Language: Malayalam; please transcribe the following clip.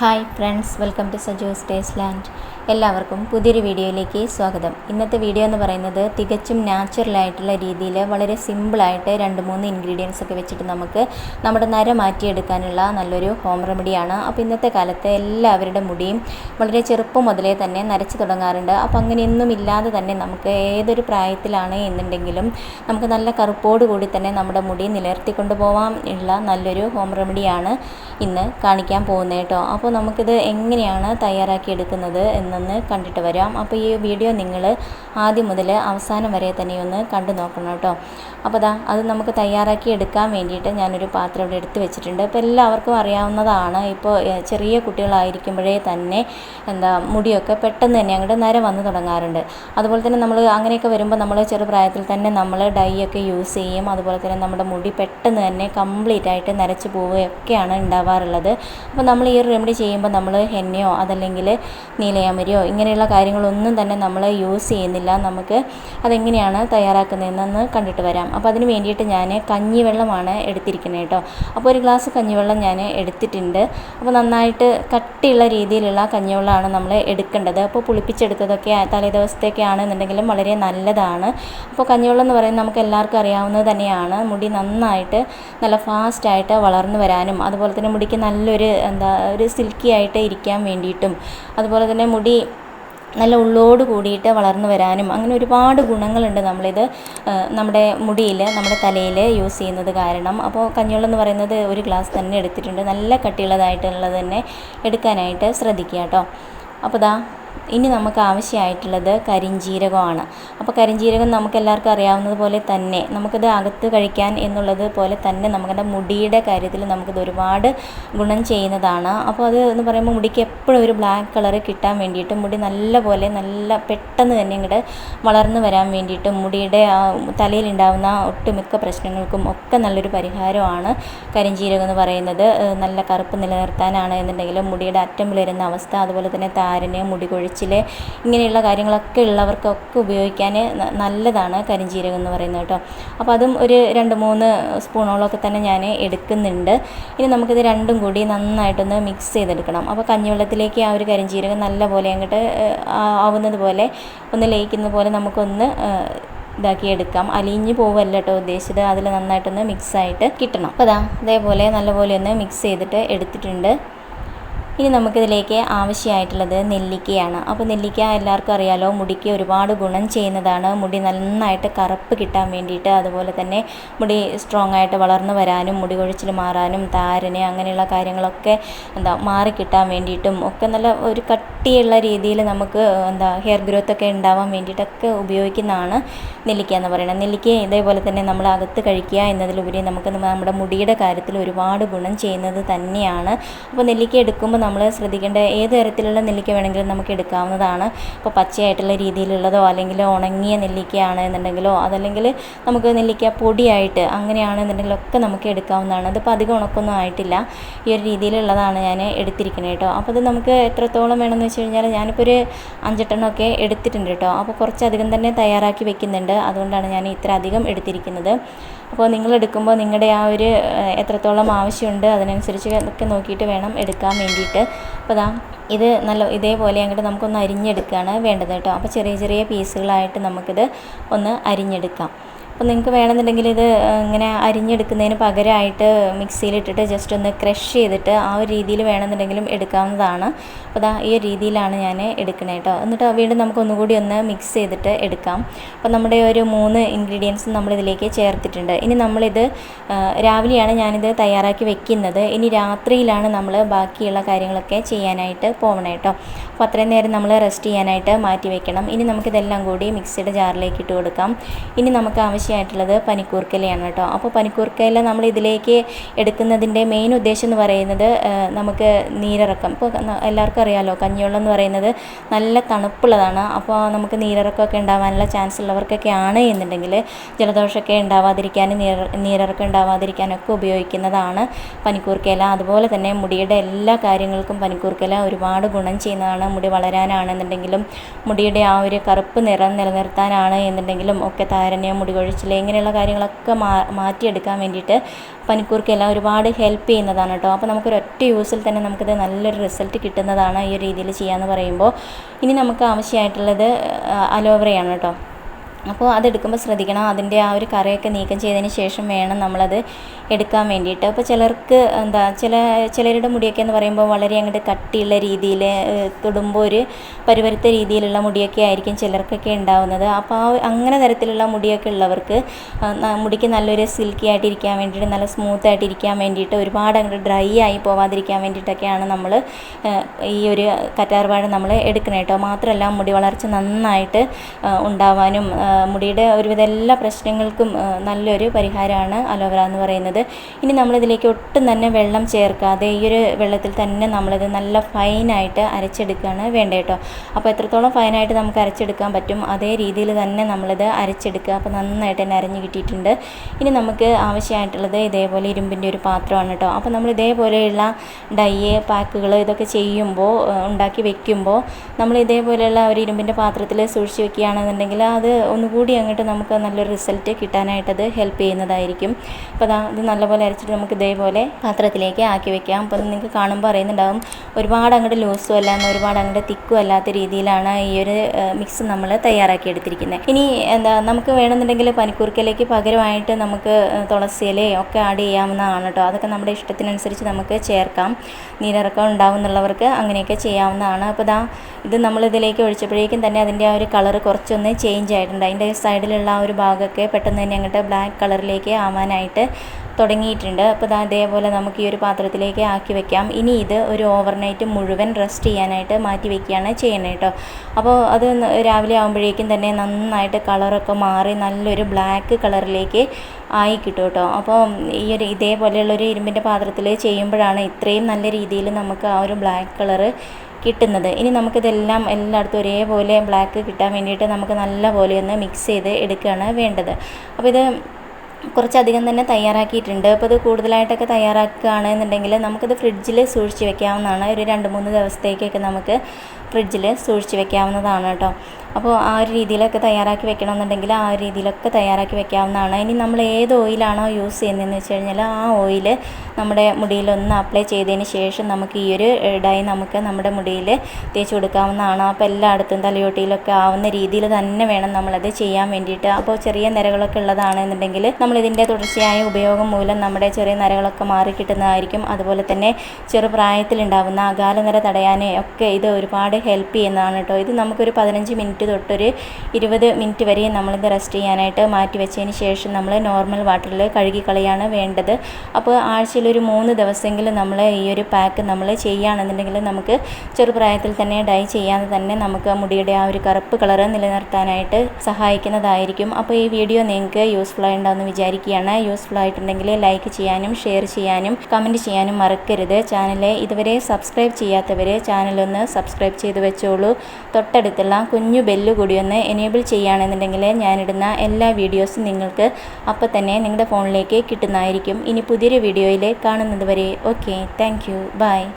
Hi friends welcome to Sajos taste land എല്ലാവർക്കും പുതിയൊരു വീഡിയോയിലേക്ക് സ്വാഗതം. ഇന്നത്തെ വീഡിയോ എന്ന് പറയുന്നത് തികച്ചും നാച്ചുറലായിട്ടുള്ള രീതിയിൽ വളരെ സിമ്പിളായിട്ട് രണ്ട് മൂന്ന് ഇൻഗ്രീഡിയൻസ് ഒക്കെ വെച്ചിട്ട് നമുക്ക് നമ്മുടെ നര മാറ്റിയെടുക്കാനുള്ള നല്ലൊരു ഹോം റെമഡിയാണ് അപ്പോൾ ഇന്നത്തെ കാലത്ത് എല്ലാവരുടെ മുടിയും വളരെ ചെറുപ്പം മുതലേ തന്നെ നരച്ച് തുടങ്ങാറുണ്ട്. അപ്പോൾ അങ്ങനെയൊന്നും ഇല്ലാതെ തന്നെ നമുക്ക് ഏതൊരു പ്രായത്തിലാണ് എന്നുണ്ടെങ്കിലും നമുക്ക് നല്ല കറുപ്പോട് കൂടി തന്നെ നമ്മുടെ മുടി നിലനിർത്തിക്കൊണ്ട് പോകാൻ ഉള്ള നല്ലൊരു ഹോം റെമഡിയാണ് ഇന്ന് കാണിക്കാൻ പോകുന്നത് കേട്ടോ. അപ്പോൾ നമുക്കിത് എങ്ങനെയാണ് തയ്യാറാക്കി എടുക്കുന്നത് എന്നൊന്ന് കണ്ടിട്ട് വരാം. അപ്പോൾ ഈ വീഡിയോ നിങ്ങൾ ആദ്യം മുതൽ അവസാനം വരെ തന്നെ ഒന്ന് കണ്ടു നോക്കണം കേട്ടോ. അപ്പോൾ ദാ അത് നമുക്ക് തയ്യാറാക്കി എടുക്കാൻ വേണ്ടിയിട്ട് ഞാനൊരു പാത്രം ഇവിടെ എടുത്ത് വെച്ചിട്ടുണ്ട്. അപ്പോൾ എല്ലാവർക്കും അറിയാവുന്നതാണ് ഇപ്പോൾ ചെറിയ കുട്ടികളായിരിക്കുമ്പോഴേ തന്നെ എന്താ മുടിയൊക്കെ പെട്ടെന്ന് തന്നെ അങ്ങോട്ട് നര വന്ന് തുടങ്ങാറുണ്ട്. അതുപോലെ തന്നെ നമ്മൾ അങ്ങനെയൊക്കെ വരുമ്പോൾ നമ്മൾ ചെറുപ്രായത്തിൽ തന്നെ നമ്മൾ ഡൈ ഒക്കെ യൂസ് ചെയ്യും. അതുപോലെ തന്നെ നമ്മുടെ മുടി പെട്ടെന്ന് തന്നെ കംപ്ലീറ്റ് ആയിട്ട് നരച്ച് പോവുകയൊക്കെയാണ് ഉണ്ടാവാറുള്ളത്. അപ്പോൾ നമ്മൾ ഈ ഒരു റെമഡി ചെയ്യുമ്പോൾ നമ്മൾ ഹെന്നയോ അതല്ലെങ്കിൽ നീലയാമരിയോ ഇങ്ങനെയുള്ള കാര്യങ്ങളൊന്നും തന്നെ നമ്മൾ യൂസ് ചെയ്യുന്നില്ല. നമുക്ക് അതെങ്ങനെയാണ് തയ്യാറാക്കുന്നതെന്നൊന്ന് കണ്ടിട്ട് വരാം. അപ്പോൾ അതിന് വേണ്ടിയിട്ട് ഞാൻ കഞ്ഞിവെള്ളമാണ് എടുത്തിരിക്കുന്നത് കേട്ടോ. അപ്പോൾ ഒരു ഗ്ലാസ് കഞ്ഞിവെള്ളം ഞാൻ എടുത്തിട്ടുണ്ട്. അപ്പോൾ നന്നായിട്ട് കട്ടിയുള്ള രീതിയിലുള്ള കഞ്ഞിവെള്ളമാണ് നമ്മൾ എടുക്കേണ്ടത്. അപ്പോൾ പുളിപ്പിച്ചെടുത്തതൊക്കെ തലേ ദിവസത്തേക്ക് ആണെന്നുണ്ടെങ്കിലും വളരെ നല്ലതാണ്. അപ്പോൾ കഞ്ഞിവെള്ളം എന്ന് പറയുന്നത് നമുക്ക് എല്ലാവർക്കും അറിയാവുന്നത് തന്നെയാണ്. മുടി നന്നായിട്ട് നല്ല ഫാസ്റ്റായിട്ട് വളർന്നു വരാനും അതുപോലെ തന്നെ മുടിക്ക് നല്ലൊരു എന്താ ഒരു സിൽക്കി ആയിട്ട് ഇരിക്കാൻ വേണ്ടിയിട്ടും അതുപോലെ തന്നെ മുടി നല്ല ഉള്ളോട് കൂടിയിട്ട് വളർന്നു വരാനും അങ്ങനെ ഒരുപാട് ഗുണങ്ങളുണ്ട് നമ്മളിത് നമ്മുടെ മുടിയിൽ നമ്മുടെ തലയിൽ യൂസ് ചെയ്യുന്നത് കാരണം. അപ്പോൾ കഞ്ഞിവെള്ളം എന്ന് പറയുന്നത് ഒരു ഗ്ലാസ് തന്നെ എടുത്തിട്ടുണ്ട്. നല്ല കട്ടിയുള്ളതായിട്ടുള്ളത് തന്നെ എടുക്കാനായിട്ട് ശ്രദ്ധിക്കുക കേട്ടോ. അപ്പോൾ ദാ ഇനി നമുക്ക് ആവശ്യമായിട്ടുള്ളത് കരിഞ്ജീരകമാണ് അപ്പോൾ കരിഞ്ജീരകം നമുക്ക് എല്ലാവർക്കും അറിയാവുന്നത് പോലെ തന്നെ നമുക്കിത് അകത്ത് കഴിക്കാൻ എന്നുള്ളത് പോലെ തന്നെ നമ്മുടെ മുടിയുടെ കാര്യത്തിൽ നമുക്കിത് ഒരുപാട് ഗുണം ചെയ്യുന്നതാണ്. അപ്പോൾ അത് എന്ന് പറയുമ്പോൾ മുടിക്ക് എപ്പോഴും ഒരു ബ്ലാക്ക് കളർ കിട്ടാൻ വേണ്ടിയിട്ട് മുടി നല്ല പോലെ നല്ല പെട്ടെന്ന് തന്നെ ഇങ്ങോട്ട് വളർന്നു വരാൻ വേണ്ടിയിട്ടും മുടിയുടെ ആ തലയിലുണ്ടാകുന്ന ഒട്ടുമിക്ക പ്രശ്നങ്ങൾക്കും ഒക്കെ നല്ലൊരു പരിഹാരമാണ് കരിഞ്ജീരകം എന്ന് പറയുന്നത്. നല്ല കറുപ്പ് നിലനിർത്താനാണ് എന്നുണ്ടെങ്കിലും മുടിയുടെ അറ്റം വിളരുന്ന അവസ്ഥ അതുപോലെ തന്നെ താരനെ മുടി കൊഴിച്ചിൽ ഇങ്ങനെയുള്ള കാര്യങ്ങളൊക്കെ ഉള്ളവർക്കൊക്കെ ഉപയോഗിക്കാൻ നല്ലതാണ് കരിഞ്ജീരകം എന്ന് പറയുന്നത് കേട്ടോ. അപ്പോൾ അതും ഒരു രണ്ട് മൂന്ന് സ്പൂണോളമൊക്കെ തന്നെ ഞാൻ എടുക്കുന്നുണ്ട്. ഇനി നമുക്കിത് രണ്ടും കൂടി നന്നായിട്ടൊന്ന് മിക്സ് ചെയ്തെടുക്കണം. അപ്പോൾ കഞ്ഞിവെള്ളത്തിലേക്ക് ആ ഒരു കരിഞ്ജീരകം നല്ല പോലെ അങ്ങോട്ട് ആവുന്നത് പോലെ ഒന്ന് ലയിക്കുന്ന പോലെ നമുക്കൊന്ന് ഇതാക്കി എടുക്കാം. അലിഞ്ഞ് പോവല്ല കേട്ടോ ഉദ്ദേശിച്ചത്. അതിൽ നന്നായിട്ടൊന്ന് മിക്സായിട്ട് കിട്ടണം. അപ്പോൾ അതാ ഇതേപോലെ നല്ലപോലെ ഒന്ന് മിക്സ് ചെയ്തിട്ട് എടുത്തിട്ടുണ്ട്. ഇനി നമുക്കിതിലേക്ക് ആവശ്യമായിട്ടുള്ളത് നെല്ലിക്കയാണ്. അപ്പോൾ നെല്ലിക്ക എല്ലാവർക്കും അറിയാലോ മുടിക്ക് ഒരുപാട് ഗുണം ചെയ്യുന്നതാണ്. മുടി നന്നായിട്ട് കറുപ്പ് കിട്ടാൻ വേണ്ടിയിട്ട് അതുപോലെ തന്നെ മുടി സ്ട്രോങ് ആയിട്ട് വളർന്നു വരാനും മുടി കൊഴിച്ചിൽ മാറാനും താരന് അങ്ങനെയുള്ള കാര്യങ്ങളൊക്കെ എന്താ മാറി കിട്ടാൻ വേണ്ടിയിട്ടും ഒക്കെ നല്ല ഒരു കട്ടിയുള്ള രീതിയിൽ നമുക്ക് എന്താ ഹെയർ ഗ്രോത്ത് ഒക്കെ ഉണ്ടാവാൻ വേണ്ടിയിട്ടൊക്കെ ഉപയോഗിക്കുന്നതാണ് നെല്ലിക്ക എന്ന് പറയുന്നത്. നെല്ലിക്ക ഇതേപോലെ തന്നെ നമ്മൾ അകത്ത് കഴിക്കുക എന്നതിലുപരി നമുക്ക് നമ്മുടെ മുടിയുടെ കാര്യത്തിൽ ഒരുപാട് ഗുണം ചെയ്യുന്നത് തന്നെയാണ്. അപ്പോൾ നെല്ലിക്ക എടുക്കുമ്പോൾ നമ്മൾ ശ്രദ്ധിക്കേണ്ട ഏത് തരത്തിലുള്ള നെല്ലിക്ക വേണമെങ്കിലും നമുക്ക് എടുക്കാവുന്നതാണ്. ഇപ്പോൾ പച്ചയായിട്ടുള്ള രീതിയിലുള്ളതോ അല്ലെങ്കിൽ ഉണങ്ങിയ നെല്ലിക്കയാണ് എന്നുണ്ടെങ്കിലോ അതല്ലെങ്കിൽ നമുക്ക് നെല്ലിക്ക പൊടിയായിട്ട് അങ്ങനെയാണെന്നുണ്ടെങ്കിലോ ഒക്കെ നമുക്ക് എടുക്കാവുന്നതാണ്. അതിപ്പോൾ അധികം ഉണക്കൊന്നും ആയിട്ടില്ല. ഈ ഒരു രീതിയിലുള്ളതാണ് ഞാൻ എടുത്തിരിക്കുന്നത് കേട്ടോ അപ്പോൾ അത് നമുക്ക് എത്രത്തോളം വേണമെന്ന് വെച്ച് കഴിഞ്ഞാൽ ഞാനിപ്പോൾ ഒരു അഞ്ചെട്ടെണ്ണമൊക്കെ എടുത്തിട്ടുണ്ട് കേട്ടോ അപ്പോൾ കുറച്ചധികം തന്നെ തയ്യാറാക്കി വെക്കുന്നുണ്ട്. അതുകൊണ്ടാണ് ഞാൻ ഇത്ര അധികം എടുത്തിരിക്കുന്നത്. അപ്പോൾ നിങ്ങൾ എടുക്കുമ്പോൾ നിങ്ങളുടെ ആ ഒരു എത്രത്തോളം ആവശ്യമുണ്ട് അതിനനുസരിച്ച് ഒക്കെ നോക്കിയിട്ട് വേണം എടുക്കാൻ വേണ്ടിയിട്ട്. അപ്പോൾ ദാ ഇത് നല്ല ഇതേപോലെ അങ്ങോട്ട് നമുക്കൊന്ന് അരിഞ്ഞെടുക്കുകയാണ് വേണ്ടത് കേട്ടോ. അപ്പോൾ ചെറിയ ചെറിയ പീസുകളായിട്ട് നമുക്കിത് ഒന്ന് അരിഞ്ഞെടുക്കാം. അപ്പോൾ നിങ്ങൾക്ക് വേണമെന്നുണ്ടെങ്കിൽ ഇത് ഇങ്ങനെ അരിഞ്ഞെടുക്കുന്നതിന് പകരമായിട്ട് മിക്സിയിലിട്ടിട്ട് ജസ്റ്റ് ഒന്ന് ക്രഷ് ചെയ്തിട്ട് ആ ഒരു രീതിയിൽ വേണമെന്നുണ്ടെങ്കിലും എടുക്കാവുന്നതാണ്. അപ്പോൾ ദാ ഈ രീതിയിലാണ് ഞാൻ എടുക്കണേ കേട്ടോ. എന്നിട്ട് വീണ്ടും നമുക്ക് ഒന്നുകൂടി ഒന്ന് മിക്സ് ചെയ്തിട്ട് എടുക്കാം. അപ്പോൾ നമ്മുടെ ഒരു മൂന്ന് ഇൻഗ്രീഡിയൻസ് നമ്മളിതിലേക്ക് ചേർത്തിട്ടുണ്ട്. ഇനി നമ്മളിത് രാവിലെയാണ് ഞാനിത് തയ്യാറാക്കി വെക്കുന്നത്. ഇനി രാത്രിയിലാണ് നമ്മൾ ബാക്കിയുള്ള കാര്യങ്ങളൊക്കെ ചെയ്യാനായിട്ട് പോകണം കേട്ടോ. അപ്പോൾ അത്രയും നേരം നമ്മൾ റെസ്റ്റ് ചെയ്യാനായിട്ട് മാറ്റി വെക്കണം. ഇനി നമുക്കിതെല്ലാം കൂടി മിക്സിയുടെ ജാറിലേക്ക് ഇട്ട് കൊടുക്കാം. ഇനി നമുക്ക് ആവശ്യമായിട്ടുള്ളത് പനിക്കൂർക്കയിലയാണ് കേട്ടോ. അപ്പോൾ പനിക്കൂർക്കയില നമ്മൾ ഇതിലേക്ക് എടുക്കുന്നതിന്റെ മെയിൻ ഉദ്ദേശം എന്ന് പറയുന്നത് നമുക്ക് നീരിറക്കം. ഇപ്പോൾ എല്ലാവർക്കും അറിയാമല്ലോ കഞ്ഞിവെള്ളം എന്ന് പറയുന്നത് നല്ല തണുപ്പുള്ളതാണ്. അപ്പോൾ നമുക്ക് നീരിറക്കമൊക്കെ ഉണ്ടാവാനുള്ള ചാൻസ് ഉള്ളവർക്കൊക്കെ ആണ് എന്നുണ്ടെങ്കിൽ ജലദോഷമൊക്കെ ഉണ്ടാവാതിരിക്കാനും നീർ നീരിറക്കം ഉണ്ടാവാതിരിക്കാനൊക്കെ ഉപയോഗിക്കുന്നതാണ് പനിക്കൂർക്കയില. അതുപോലെ തന്നെ മുടിയുടെ എല്ലാ കാര്യങ്ങൾക്കും പനിക്കൂർക്കയില ഒരുപാട് ഗുണം ചെയ്യുന്നതാണ്. മുടി വളരാനാണെന്നുണ്ടെങ്കിലും മുടിയുടെ ആ ഒരു കറുപ്പ് നിറം നിലനിർത്താനാണ് എന്നുണ്ടെങ്കിലും ഒക്കെ താരനെ മുടി കൊഴിച്ചിൽ ചൊറിച്ചിൽ ഇങ്ങനെയുള്ള കാര്യങ്ങളൊക്കെ മാ മാറ്റിയെടുക്കാൻ വേണ്ടിയിട്ട് പനിക്കൂർക്കയെല്ലാം ഒരുപാട് ഹെൽപ്പ് ചെയ്യുന്നതാണ് കേട്ടോ. അപ്പോൾ നമുക്കൊരു ഒറ്റ യൂസിൽ തന്നെ നമുക്കിത് നല്ലൊരു റിസൾട്ട് കിട്ടുന്നതാണ് ഈ രീതിയിൽ ചെയ്യാമെന്ന് പറയുമ്പോൾ. ഇനി നമുക്ക് ആവശ്യമായിട്ടുള്ളത് അലോവറയാണ് കേട്ടോ. അപ്പോൾ അതെടുക്കുമ്പോൾ ശ്രദ്ധിക്കണം. അതിന്റെ ആ ഒരു കറയൊക്കെ നീക്കം ചെയ്തതിന് ശേഷം വേണം നമ്മളത് എടുക്കാൻ വേണ്ടിയിട്ട്. അപ്പോൾ ചിലർക്ക് എന്താ ചില ചിലരുടെ മുടിയൊക്കെ എന്ന് പറയുമ്പോൾ വളരെ അങ്ങോട്ട് കട്ടിയുള്ള രീതിയിൽ തൊടുമ്പോൾ ഒരു പരുവരുത്ത രീതിയിലുള്ള മുടിയൊക്കെ ആയിരിക്കും ചിലർക്കൊക്കെ ഉണ്ടാവുന്നത്. അപ്പോൾ ആ അങ്ങനെ തരത്തിലുള്ള മുടിയൊക്കെ ഉള്ളവർക്ക് മുടിക്ക് നല്ലൊരു സിൽക്കി ആയിട്ടിരിക്കാൻ വേണ്ടിയിട്ട് നല്ല സ്മൂത്ത് ആയിട്ടിരിക്കാൻ വേണ്ടിയിട്ട് ഒരുപാട് അങ്ങോട്ട് ഡ്രൈ ആയി പോവാതിരിക്കാൻ വേണ്ടിയിട്ടൊക്കെയാണ് നമ്മൾ ഈ ഒരു കറ്റാർവാഴ നമ്മൾ എടുക്കണേട്ടോ മാത്രമല്ല മുടി വളർച്ച നന്നായിട്ട് ഉണ്ടാവാനും മുടിയുടെ ഒരുവിധ എല്ലാ പ്രശ്നങ്ങൾക്കും നല്ലൊരു പരിഹാരമാണ് അലോവെറ എന്ന് പറയുന്നത്. ഇനി നമ്മളിതിലേക്ക് ഒട്ടും തന്നെ വെള്ളം ചേർക്കാതെ ഈ ഒരു വെള്ളത്തിൽ തന്നെ നമ്മളിത് നല്ല ഫൈനായിട്ട് അരച്ചെടുക്കുകയാണ് വേണ്ടത് കേട്ടോ. അപ്പോൾ എത്രത്തോളം ഫൈനായിട്ട് നമുക്ക് അരച്ചെടുക്കാൻ പറ്റും അതേ രീതിയിൽ തന്നെ നമ്മളിത് അരച്ചെടുക്കുക. അപ്പോൾ നന്നായിട്ട് തന്നെ അരഞ്ഞ് കിട്ടിയിട്ടുണ്ട്. ഇനി നമുക്ക് ആവശ്യമായിട്ടുള്ളത് ഇതേപോലെ ഇരുമ്പിന്റെ ഒരു പാത്രമാണ് കേട്ടോ. അപ്പോൾ നമ്മൾ ഇതേപോലെയുള്ള ഡൈ പാക്കുകൾ ഇതൊക്കെ ചെയ്യുമ്പോൾ ഉണ്ടാക്കി വെക്കുമ്പോൾ നമ്മൾ ഇതേപോലെയുള്ള ഒരു ഇരുമ്പിന്റെ പാത്രത്തിൽ സൂക്ഷിച്ച് വെക്കുകയാണെന്നുണ്ടെങ്കിൽ അത് ഒന്നുകൂടി അങ്ങോട്ട് നമുക്ക് നല്ലൊരു റിസൾട്ട് കിട്ടാനായിട്ട് അത് ഹെൽപ്പ് ചെയ്യുന്നതായിരിക്കും. അപ്പോൾ അതാ ഇത് നല്ലപോലെ അരച്ചിട്ട് നമുക്ക് ഇതേപോലെ പാത്രത്തിലേക്ക് ആക്കി വെക്കാം. അപ്പോൾ നിങ്ങൾക്ക് കാണുമ്പോൾ അറിയുന്നുണ്ടാകും ഒരുപാട് അങ്ങോട്ട് ലൂസും അല്ല എന്നാൽ ഒരുപാട് അങ്ങോട്ട് തിക്കും അല്ലാത്ത രീതിയിലാണ് ഈ ഒരു മിക്സ് നമ്മൾ തയ്യാറാക്കി എടുത്തിരിക്കുന്നത്. ഇനി എന്താ നമുക്ക് വേണമെന്നുണ്ടെങ്കിൽ പനിക്കൂർക്കയിലേക്ക് പകരമായിട്ട് നമുക്ക് തുളസിയിലേ ഒക്കെ ആഡ് ചെയ്യാവുന്നതാണ് കേട്ടോ. അതൊക്കെ നമ്മുടെ ഇഷ്ടത്തിനനുസരിച്ച് നമുക്ക് ചേർക്കാം. നീരിറക്കം ഉണ്ടാവുന്നുള്ളവർക്ക് അങ്ങനെയൊക്കെ ചെയ്യാവുന്നതാണ്. അപ്പോൾ ഇതാ ഇത് നമ്മളിതിലേക്ക് ഒഴിച്ചപ്പോഴേക്കും തന്നെ അതിന്റെ ആ ഒരു കളർ കുറച്ചൊന്ന് ചേഞ്ച് ആയിട്ടുണ്ട് അതിന്റെ സൈഡിലുള്ള ആ ഒരു ഭാഗമൊക്കെ പെട്ടെന്ന് തന്നെ അങ്ങോട്ട് ബ്ലാക്ക് കളറിലേക്ക് ആവാനായിട്ട് തുടങ്ങിയിട്ടുണ്ട്. അപ്പോൾ അതേപോലെ നമുക്ക് ഈ ഒരു പാത്രത്തിലേക്ക് ആക്കി വെക്കാം. ഇനി ഇത് ഒരു ഓവർനൈറ്റ് മുഴുവൻ റെസ്റ്റ് ചെയ്യാനായിട്ട് മാറ്റി വെക്കുകയാണ് ചെയ്യുന്നത് കേട്ടോ. അപ്പോൾ അത് രാവിലെ ആകുമ്പോഴേക്കും തന്നെ നന്നായിട്ട് കളറൊക്കെ മാറി നല്ലൊരു ബ്ലാക്ക് കളറിലേക്ക് ആയി കിട്ടും കേട്ടോ. അപ്പോൾ ഈ ഒരു ഇതേപോലെയുള്ളൊരു ഇരുമ്പിന്റെ പാത്രത്തിൽ ചെയ്യുമ്പോഴാണ് ഇത്രയും നല്ല രീതിയിൽ നമുക്ക് ആ ഒരു ബ്ലാക്ക് കളറ് കിട്ടുന്നത്. ഇനി നമുക്കിതെല്ലാം എല്ലായിടത്തും ഒരേപോലെ ബ്ലാക്ക് കിട്ടാൻ വേണ്ടിയിട്ട് നമുക്ക് നല്ല പോലെ ഒന്ന് മിക്സ് ചെയ്ത് എടുക്കുകയാണ് വേണ്ടത്. അപ്പോൾ ഇത് കുറച്ചധികം തന്നെ തയ്യാറാക്കിയിട്ടുണ്ട്. അപ്പോൾ ഇത് കൂടുതലായിട്ടൊക്കെ തയ്യാറാക്കുകയാണെന്നുണ്ടെങ്കിൽ നമുക്കിത് ഫ്രിഡ്ജിൽ സൂക്ഷിച്ച് വെക്കാവുന്നതാണ്. ഒരു രണ്ട് മൂന്ന് ദിവസത്തേക്കൊക്കെ നമുക്ക് ഫ്രിഡ്ജിൽ സൂക്ഷിച്ച് വെക്കാവുന്നതാണ് കേട്ടോ. അപ്പോൾ ആ ഒരു രീതിയിലൊക്കെ തയ്യാറാക്കി വെക്കണമെന്നുണ്ടെങ്കിൽ ആ ഒരു രീതിയിലൊക്കെ തയ്യാറാക്കി വെക്കാവുന്നതാണ്. ഇനി നമ്മൾ ഏത് ഓയിലാണോ യൂസ് ചെയ്യുന്നതെന്ന് വെച്ച് കഴിഞ്ഞാൽ ആ ഓയിൽ നമ്മുടെ മുടിയിലൊന്ന് അപ്ലൈ ചെയ്തതിന് ശേഷം നമുക്ക് ഈ ഒരു ഡൈ നമുക്ക് നമ്മുടെ മുടിയിൽ തേച്ച് കൊടുക്കാവുന്നതാണ്. അപ്പോൾ എല്ലായിടത്തും തലയോട്ടിയിലൊക്കെ ആവുന്ന രീതിയിൽ തന്നെ വേണം നമ്മളത് ചെയ്യാൻ വേണ്ടിയിട്ട്. അപ്പോൾ ചെറിയ നിരകളൊക്കെ ഉള്ളതാണെന്നുണ്ടെങ്കിൽ നമ്മളിതിന്റെ തുടർച്ചയായ ഉപയോഗം മൂലം നമ്മുടെ ചെറിയ നിരകളൊക്കെ മാറി കിട്ടുന്നതായിരിക്കും. അതുപോലെ തന്നെ ചെറുപ്രായത്തിലുണ്ടാവുന്ന അകാല നിര തടയാനേ ഒക്കെ ഇത് ഒരുപാട് ഹെൽപ്പ് ചെയ്യുന്നതാണ് കേട്ടോ ഇത് നമുക്കൊരു പതിനഞ്ച് മിനിറ്റ് തൊട്ടൊരു ഇരുപത് മിനിറ്റ് വരെ നമ്മളിത് റെസ്റ്റ് ചെയ്യാനായിട്ട് മാറ്റി വെച്ചതിന് ശേഷം നമ്മൾ നോർമൽ വാട്ടറിൽ കഴുകിക്കളയാണ് വേണ്ടത്. അപ്പോൾ ആഴ്ചയിൽ ഒരു മൂന്ന് ദിവസമെങ്കിലും നമ്മൾ ഈ ഒരു പാക്ക് നമ്മൾ ചെയ്യുകയാണെന്നുണ്ടെങ്കിൽ നമുക്ക് ചെറുപ്രായത്തിൽ തന്നെ ഡൈ ചെയ്യാതെ തന്നെ നമുക്ക് മുടിയുടെ ആ ഒരു കറുപ്പ് കളറ് നിലനിർത്താനായിട്ട് സഹായിക്കുന്നതായിരിക്കും. അപ്പോൾ ഈ വീഡിയോ നിങ്ങൾക്ക് യൂസ്ഫുൾ ആയിട്ടുണ്ടാവുമെന്ന് വിചാരിക്കുകയാണ്. യൂസ്ഫുൾ ആയിട്ടുണ്ടെങ്കിൽ ലൈക്ക് ചെയ്യാനും ഷെയർ ചെയ്യാനും കമന്റ് ചെയ്യാനും മറക്കരുത്. ചാനൽ ഇതുവരെ സബ്സ്ക്രൈബ് ചെയ്യാത്തവർ ചാനലൊന്ന് സബ്സ്ക്രൈബ് ചെയ്ത് വെച്ചോളൂ. തൊട്ടടുത്തുള്ള കുഞ്ഞു ബെല്ല് കൂടി ഒന്ന് എനേബിൾ ചെയ്യുകയാണെന്നുണ്ടെങ്കിൽ ഞാനിടുന്ന എല്ലാ വീഡിയോസും നിങ്ങൾക്ക് അപ്പോൾ തന്നെ നിങ്ങളുടെ ഫോണിലേക്ക് കിട്ടുന്നതായിരിക്കും. ഇനി പുതിയൊരു വീഡിയോയിൽ കാണുന്നത് വരെ. Okay thank bye